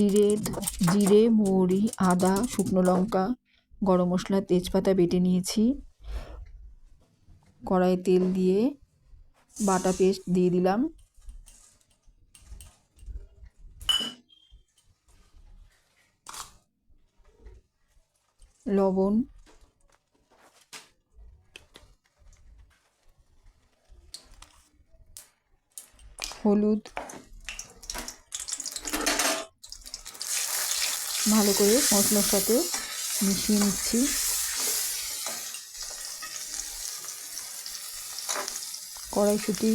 জিরে জিরে, মৌরি, আদা, শুকনো লঙ্কা, গরম মশলা, তেজপাতা বেটে নিয়েছি। কড়াই তেল দিয়ে বাটা পেস্ট দিয়ে দিলাম। লবণ। হলুদ। ভালো করে মশলার সাথে মিশিয়ে নিচ্ছি। কড়াইশুঁটি।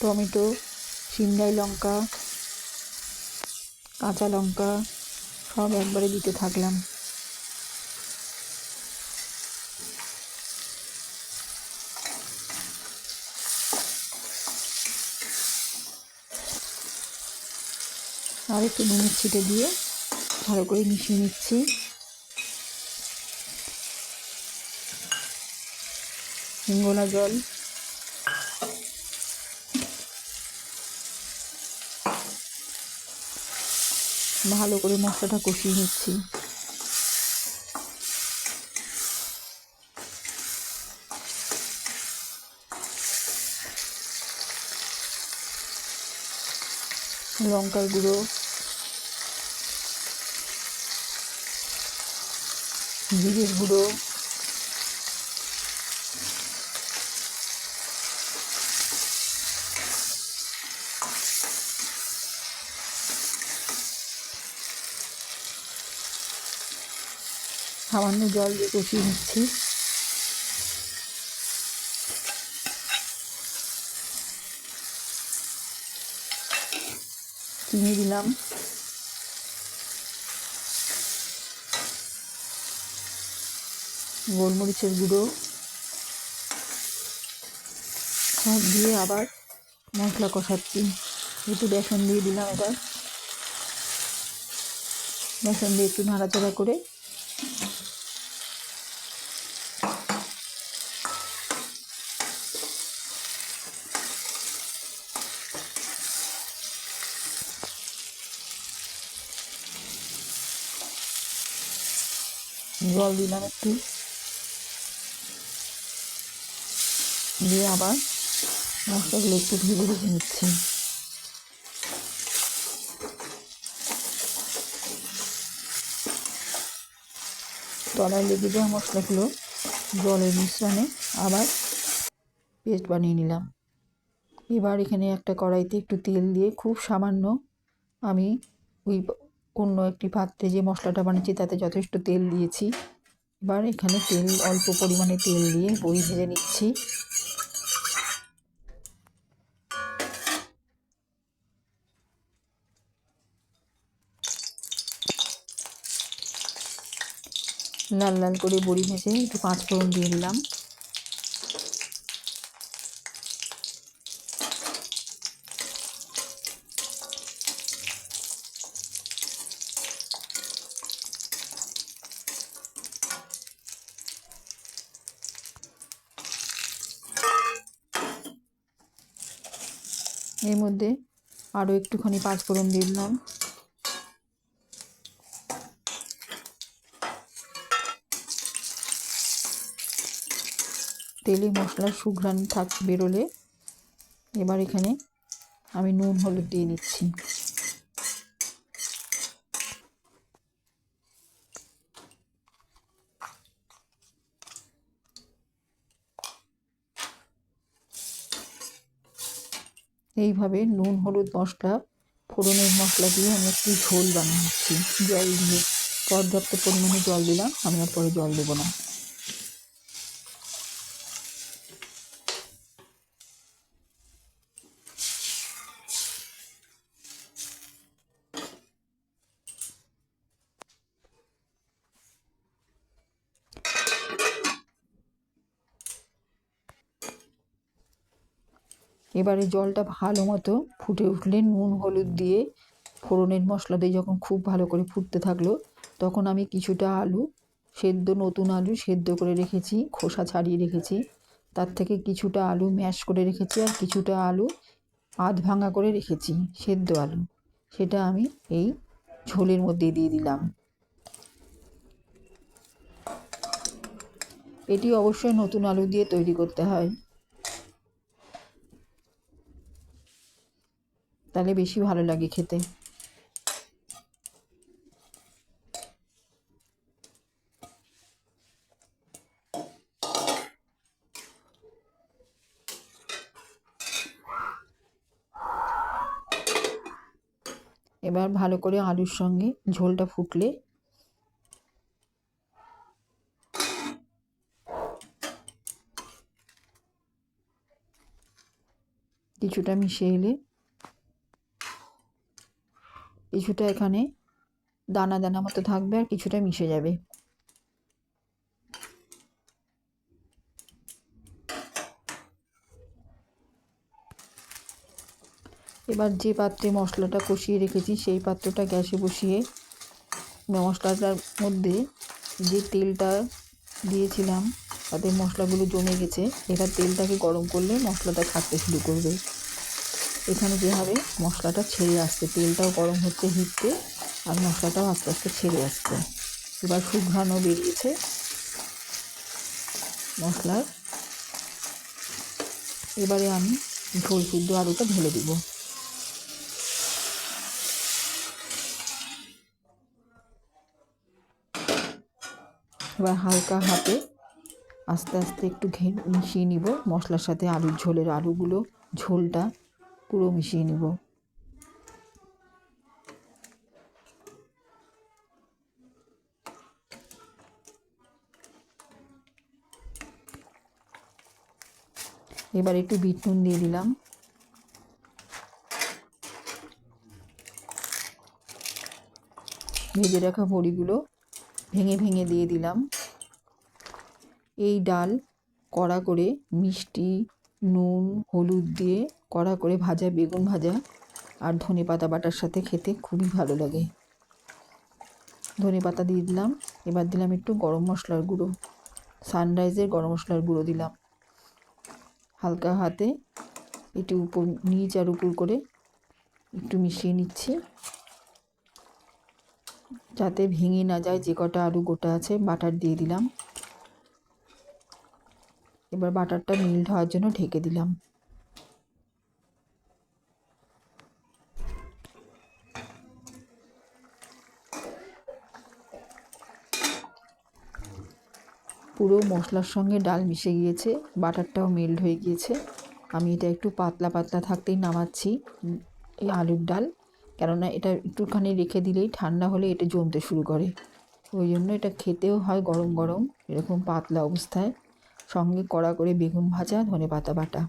টমেটো, সিমলাই লঙ্কা, কাঁচা লঙ্কা, সব একবারে দিতে থাকলাম। আর একটু নুনের ছিটে দিয়ে ভালো করে মিশিয়ে নিচ্ছি। হিঙ্গোলা জল। ভালো করে মশলাটা কষিয়ে নিচ্ছি। লঙ্কার গুঁড়ো। জিরের গুঁড়ো। সামান্য জল দিয়ে কষিয়ে নিচ্ছি। চিনি দিলাম। গোলমরিচের গুঁড়ো, সব দিয়ে আবার মশলা কষাচ্ছি। একটু বেসন দিয়ে দিলাম এবার। বেসন দিয়ে একটু নাড়াচাড়া করে। জল দিলাম একটু। দিয়ে আবার মশলাগুলো একটু ভেজে ভেজে নিচ্ছি। তলায় লেগে যাওয়া মশলাগুলো জলের মিশ্রণে আবার পেস্ট বানিয়ে নিলাম। এবার এখানে একটা কড়াইতে একটু তেল দিয়ে খুব সামান্য আমি ওই অন্য একটি পাত্রে যে মশলাটা বানিয়েছি তাতে যথেষ্ট তেল দিয়েছি। এবার এখানে তেল, অল্প পরিমাণে তেল দিয়ে বই ভেজে নিচ্ছি। লাল লাল করে বড়ি ভেজে একটু পাঁচ ফোড়ন দিয়ে দিলাম। এর মধ্যে আরও একটুখানি পাঁচ ফোড়ন দিয়ে দিলাম। তেলে মশলার সুঘ্রাণ থাক, বেরোলে এবার এখানে আমি নুন, হলুদ দিয়ে নিচ্ছি। এইভাবে নুন, হলুদ, মশলা, ফোড়নের মশলা দিয়ে আমি একটু ঝোল বানিয়েছি। জল দিয়ে পর্যাপ্ত পরিমাণে জল দিলাম, আমি আর পরে জল দেবো না। এবারে জলটা ভালো মতো ফুটে উঠলে নুন, হলুদ দিয়ে ফোড়নের মশলা দিয়ে যখন খুব ভালো করে ফুটতে থাকল, তখন আমি কিছুটা আলু সেদ্ধ, নতুন আলু সেদ্ধ করে রেখেছি, খোসা ছাড়িয়ে রেখেছি। তার থেকে কিছুটা আলু ম্যাশ করে রেখেছি আর কিছুটা আলু আধ ভাঙা করে রেখেছি, সেদ্ধ আলু। সেটা আমি এই ঝোলের মধ্যে দিয়ে দিলাম। এটি অবশ্যই নতুন আলু দিয়ে তৈরি করতে হয়। তাহলে বেশি ভালো লাগে খেতে। এবার ভালো করে আলুর সঙ্গে ঝোলটা ফুটলে। কিছুটা মিশে এলে কিছুটা এখানে দানা দানা মতো থাকবে আর কিছুটা মিশে যাবে। এবার যে পাত্রে মশলাটা কষিয়ে রেখেছি, সেই পাত্রটা গ্যাসে বসিয়ে মশলাটার মধ্যে যে তেলটা দিয়েছিলাম, তাতে মশলাগুলো জমে গেছে, এবার তেলটাকে গরম করলে মশলাটা থাকতে শুরু করবে। এখানে যে হবে মশলাটা ছেড়ে আসছে, তেলটাও গরম হচ্ছে হিটতে আর মশলাটাও আস্তে আস্তে ছেড়ে আসছে। এবার সুঘ্রাণও বেরিয়েছে মশলার। এবারে আমি ঝোল সিদ্ধ আলুটা ঢেলে দিব। এবার হালকা হাতে আস্তে আস্তে একটু ঘে মিশিয়ে নিব। মশলার সাথে আলুর ঝোলের আলুগুলো, ঝোলটা পুরো মিশিয়ে নিব। এবার একটু বিট নুন দিয়ে দিলাম। ভেজে রাখা বড়িগুলো ভেঙে ভেঙে দিয়ে দিলাম। এই ডাল কড়া করে মিষ্টি নুন, হলুদ দিয়ে কড়া করে ভাজা বেগুন ভাজা আর ধনে পাতা বাটার সাথে খেতে খুবই ভালো লাগে। ধনে পাতা দিয়ে দিলাম। এবার দিলাম একটু গরম মশলার গুঁড়ো। সানরাইজের গরম মশলার গুঁড়ো দিলাম। হালকা হাতে এটি উপর, নিচ আর উপর করে একটু মিশিয়ে নিচ্ছি। যাতে ভেঙে না যায় যে কটা আলু গোটা আছে বাটার দিয়ে দিলাম। এবার বাটারটা মিল্ট হওয়ার জন্য ঢেকে দিলাম। পুরো মশলার সঙ্গে ডাল মিশে গিয়েছে, বাটারটাও মেল্ট হয়ে গিয়েছে। আমি এটা একটু পাতলা পাতলা থাকতেই নামাচ্ছি এই আলুর ডাল, কেননা এটা একটুখানি রেখে দিলেই ঠান্ডা হলে এটা জমতে শুরু করে। ওই জন্য এটা খেতেও হয় গরম গরম, এরকম পাতলা অবস্থায়। সঙ্গে কড়া করে বেগুন ভাজা ধনে পাতা বাটা।